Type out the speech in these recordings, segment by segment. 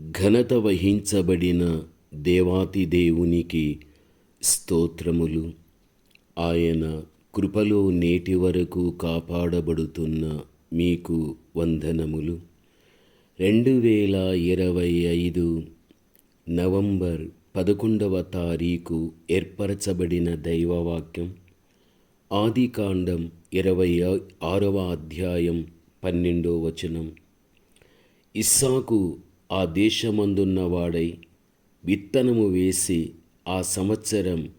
ఘనత వహించబడిన దేవాతి దేవునికి స్తోత్రములు. ఆయన కృపలో నేటి వరకు కాపాడబడుతున్న మీకు వందనములు. రెండు వేల ఇరవై ఐదు నవంబర్ పదకొండవ తారీఖు ఏర్పరచబడిన దైవవాక్యం. ఆదికాండం ఇరవై ఆరవ అధ్యాయం పన్నెండో వచనం. ఇస్సాకు ఆ దేశమందున్నవాడై విత్తనము వేసి ఆ సంవత్సరం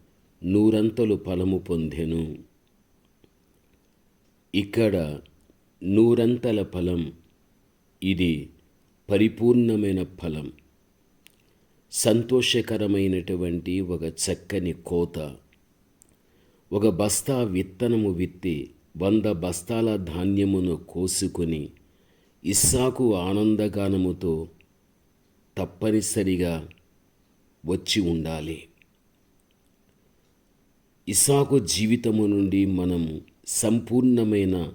నూరంతలు ఫలము పొందెను. ఇక్కడ నూరంతల ఫలం ఇది పరిపూర్ణమైన ఫలం. సంతోషకరమైనటువంటి ఒక చక్కని కోత. ఒక బస్తా విత్తనము విత్తి వంద బస్తాల ధాన్యమును కోసుకొని ఇస్సాకు ఆనందగానముతో తప్పనిసరిగా వచ్చి ఉండాలి. ఇసాకు జీవితము నుండి మనము సంపూర్ణమైన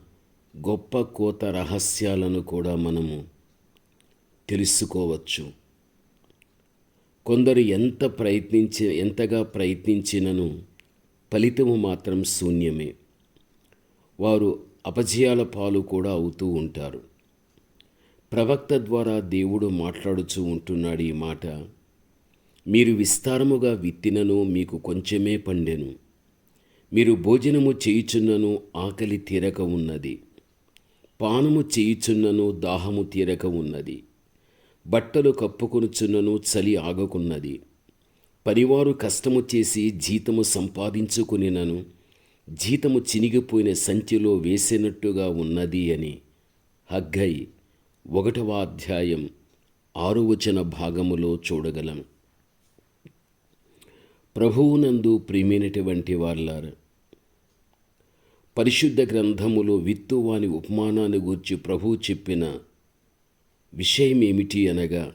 గొప్ప కోత రహస్యాలను కూడా మనము తెలుసుకోవచ్చు. కొందరు ఎంత ప్రయత్నించి ఎంతగా ప్రయత్నించినను ఫలితము మాత్రం శూన్యమే. వారు అపజయాల పాలు కూడా అవుతూ ఉంటారు. ప్రవక్త ద్వారా దేవుడు మాట్లాడుచూ ఉంటున్నాడు ఈ మాట. మీరు విస్తారముగా విత్తినను మీకు కొంచెమే పండెను. మీరు భోజనము చేయుచున్నను ఆకలి తీరక ఉన్నది. పానము చేయుచున్నను దాహము తీరక ఉన్నది. బట్టలు కప్పుకొనుచున్నను చలి ఆగకున్నది. పనివారు కష్టము చేసి జీతము సంపాదించుకునినను జీతము చినిగిపోయిన సంచిలో వేసినట్టుగా ఉన్నది అని. హగ్గై ఒకటవ అధ్యాయం ఆరువచన భాగములో చూడగలం. ప్రభువునందు ప్రియమైనటువంటి వాళ్ళారు పరిశుద్ధ గ్రంథములో విత్తువాని ఉపమానాన్ని గూర్చి ప్రభువు చెప్పిన విషయం ఏమిటి అనగా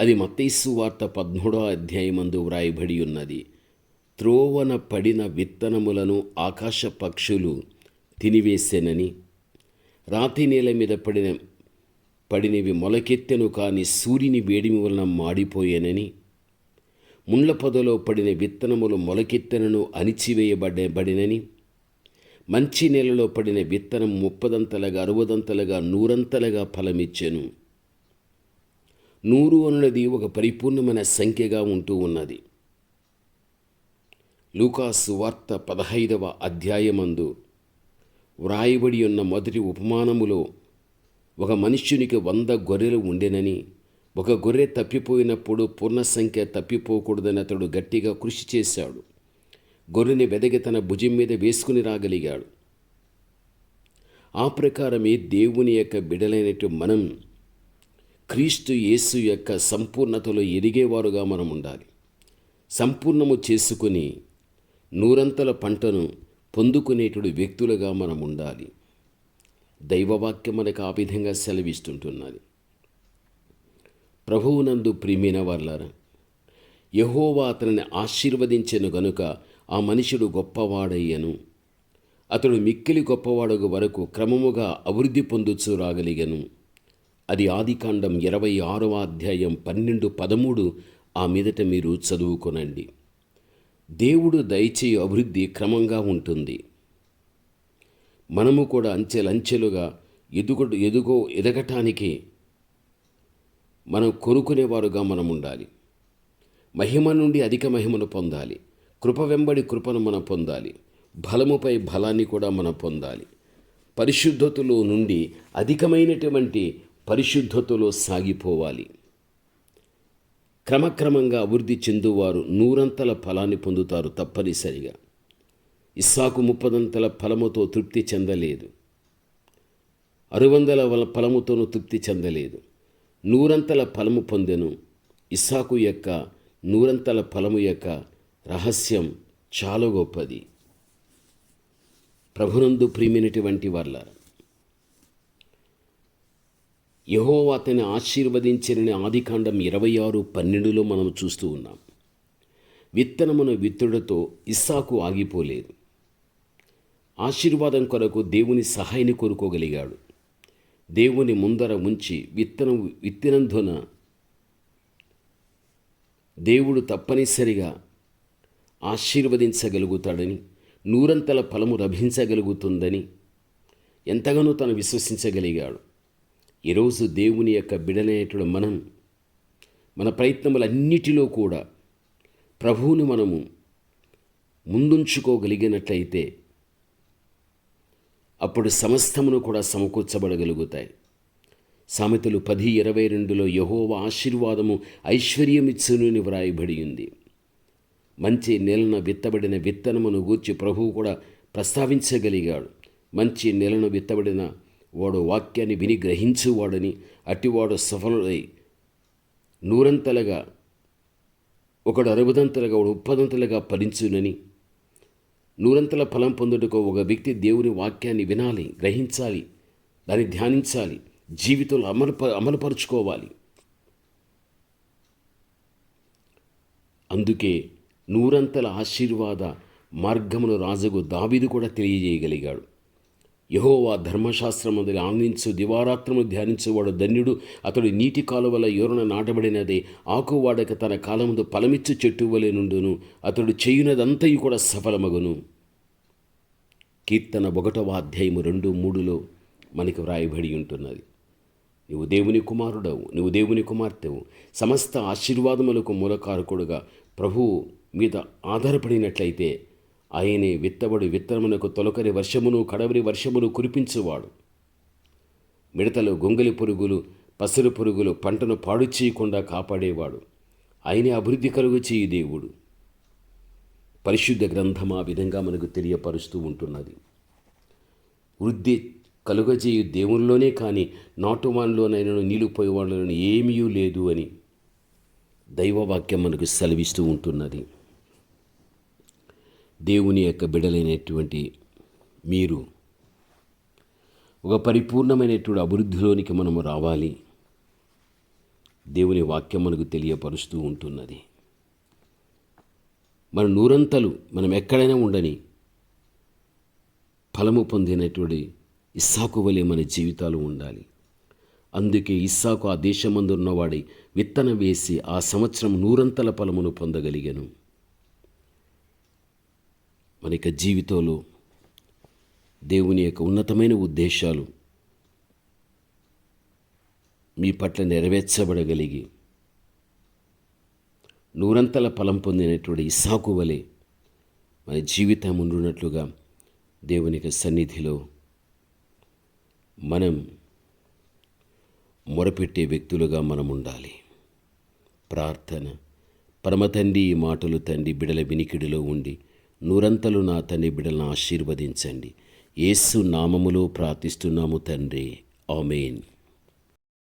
అది మత్తైసు వార్త పద్మూడో అధ్యాయమందు వ్రాయబడి ఉన్నది. త్రోవన పడిన విత్తనములను ఆకాశ పక్షులు తినివేసెనని రాతి నేల మీద పడిన పడినవి మొలకెత్తెను కాని సూర్యుని వేడిమి వలన మాడిపోయానని ముండ్ల పొదలో పడిన విత్తనములు మొలకెత్తెనను అణిచివేయబడబడినని మంచి నేలలో పడిన విత్తనం ముప్పదంతలుగా అరవదంతలుగా నూరంతలుగా ఫలమిచ్చెను. నూరు అనున్నది ఒక పరిపూర్ణమైన సంఖ్యగా ఉంటూ ఉన్నది. లూకాసు వార్త పదహైదవ అధ్యాయమందు వ్రాయబడి ఉన్న మొదటి ఉపమానములో ఒక మనుష్యునికి వంద గొర్రెలు ఉండెనని ఒక గొర్రె తప్పిపోయినప్పుడు పూర్ణ సంఖ్య తప్పిపోకూడదని అతడు గట్టిగా కృషి చేశాడు. గొర్రెని వెదగి తన భుజం మీద వేసుకుని రాగలిగాడు. ఆ ప్రకారమే దేవుని యొక్క బిడలైనట్టు మనం క్రీస్తు యేసు యొక్క సంపూర్ణతలో ఎరిగేవారుగా మనం ఉండాలి సంపూర్ణము చేసుకుని నూరంతల పంటను పొందుకునేటువంటి వ్యక్తులుగా మనం ఉండాలి దైవవాక్యం మనకు ఆ విధంగా సెలవిస్తుంటున్నది. ప్రభువునందు ప్రియమైన వాళ్ళారా యహోవా అతనిని ఆశీర్వదించెను గనుక ఆ మనుషుడు గొప్పవాడయ్యను. అతడు మిక్కిలి గొప్పవాడు వరకు క్రమముగా అభివృద్ధి పొందుచు రాగలిగను. అది ఆదికాండం ఇరవై ఆరవ అధ్యాయం పన్నెండు పదమూడు ఆ మీదట మీరు చదువుకొనండి. దేవుడు దయచేయు అభివృద్ధి క్రమంగా ఉంటుంది. మనము కూడా అంచెలంచెలుగా ఎదుగు ఎదుగో ఎదగటానికి మనం కొనుక్కునేవారుగా మనం ఉండాలి మహిమ నుండి అధిక మహిమను పొందాలి. కృప వెంబడి కృపను మనం పొందాలి. బలముపై బలాన్ని కూడా మనం పొందాలి. పరిశుద్ధతలో నుండి అధికమైనటువంటి పరిశుద్ధతలో సాగిపోవాలి. క్రమక్రమంగా అభివృద్ధి చెందువారు నూరంతల ఫలాన్ని పొందుతారు తప్పనిసరిగా. ఇస్సాకు ముప్పదంతల ఫలముతో తృప్తి చెందలేదు. అరువందల వల ఫలముతోనూ తృప్తి చెందలేదు. నూరంతల ఫలము పొందెను. ఇస్సాకు యొక్క నూరంతల ఫలము యొక్క రహస్యం చాలా గొప్పది. ప్రభునందు ప్రియమైనటువంటి వాళ్ళ యహో అతని ఆశీర్వదించిన ఆదికాండం ఇరవై ఆరు పన్నెండులో మనం చూస్తూ ఉన్నాం. విత్తనమున విత్తుడతో ఇస్సాకు ఆగిపోలేదు. ఆశీర్వాదం కొరకు దేవుని సహాయాన్ని కోరుకోగలిగాడు. దేవుని ముందర ఉంచి విత్తనం విత్తినందున దేవుడు తప్పనిసరిగా ఆశీర్వదించగలుగుతాడని నూరంతల ఫలము లభించగలుగుతుందని ఎంతగానో తను విశ్వసించగలిగాడు. ఈరోజు దేవుని యొక్క బిడలైనటువంటి మనం మన ప్రయత్నములన్నిటిలో కూడా ప్రభువుని మనము ముందుంచుకోగలిగినట్లయితే అప్పుడు సమస్తమును కూడా సమకూర్చబడగలుగుతాయి. సామెతలు పది ఇరవై రెండులో యహోవ ఆశీర్వాదము ఐశ్వర్యమిచ్చునని వ్రాయబడి ఉంది. మంచి నెలను విత్తబడిన విత్తనమును గూర్చి ప్రభువు కూడా ప్రస్తావించగలిగాడు. మంచి నెలను విత్తబడిన వాడు వాక్యాన్ని విని గ్రహించువాడని అట్టివాడు సఫలుడై నూరంతలుగా ఒకడు అరవదంతలుగా ఒకడు ముప్పదంతలుగా ఫలించునని. నూరంతల ఫలం పొందుటకు ఒక వ్యక్తి దేవుని వాక్యాన్ని వినాలి గ్రహించాలి దాన్ని ధ్యానించాలి జీవితంలో అమలు అమలుపరుచుకోవాలి. అందుకే నూరంతల ఆశీర్వాద మార్గమును రాజుకు దావీదు కూడా తెలియజేయగలిగాడు. యహోవా ధర్మశాస్త్రమందుని ఆనందించు దివారాత్రము ధ్యానించువాడు ధన్యుడు. అతడు నీటి కాలువల యోరణ నాటబడినదే. ఆకువాడక తన కాలముందు ఫలమిచ్చు చెట్టు వలె నుండును. అతడు చేయునదంతయు కూడా సఫలమగును. కీర్తన ఒకటవ అధ్యాయము రెండు మూడులో మనకి వ్రాయబడి ఉంటున్నది. నువ్వు దేవుని కుమారుడవు నువ్వు దేవుని కుమార్తెవు. సమస్త ఆశీర్వాదములకు మూలకారకుడుగా. ప్రభువు మీద ఆధారపడినట్లయితే ఆయనే విత్తబడి విత్తనమునకు తొలకరి వర్షమును కడవరి వర్షమును కురిపించువాడు. మిడతలు గొంగలి పురుగులు పసరు పురుగులు పంటను పాడు చేయకుండా కాపాడేవాడు. ఆయనే అభివృద్ధి కలుగు చేయి దేవుడు. పరిశుద్ధ గ్రంథం ఆ విధంగా మనకు తెలియపరుస్తూ ఉంటున్నది. వృద్ధి కలుగజేయు దేవునిలోనే కానీ నాటువానిలోనైనా నీళ్ళు పోయేవాళ్ళలో ఏమీ లేదు అని దైవవాక్యం మనకు సెలవిస్తూ ఉంటున్నది. దేవుని యొక్క బిడలైనటువంటి మీరు. ఒక పరిపూర్ణమైనటువంటి అభివృద్ధిలోనికి మనము రావాలి. దేవుని వాక్యం మనకు తెలియపరుస్తూ ఉంటున్నది. మన నూరంతలు మనం ఎక్కడైనా ఉండని ఫలము పొందినటువంటి ఇస్సాకు వలె మన జీవితాలు ఉండాలి. అందుకే ఇస్సాకు ఆ దేశమందున్నవాడి విత్తనం వేసి ఆ సంవత్సరం నూరంతల ఫలమును పొందగలిగాను. మన యొక్క జీవితంలో దేవుని యొక్క ఉన్నతమైన ఉద్దేశాలు మీ పట్ల నెరవేర్చబడగలిగి నూరంతల ఫలం పొందినటువంటి ఇసాకు వలె మన జీవితం ఉండున్నట్లుగా దేవుని యొక్క సన్నిధిలో మనం మొరపెట్టే వ్యక్తులుగా మనం ఉండాలి. ప్రార్థన. పరమతండి ఈ మాటలు తండ్రి బిడల వినికిడిలో ఉండి నూరంతలు నా తండ్రి బిడలను ఆశీర్వదించండి. యేసు నామములో ప్రార్థిస్తున్నాము తండ్రి. ఆమెన్.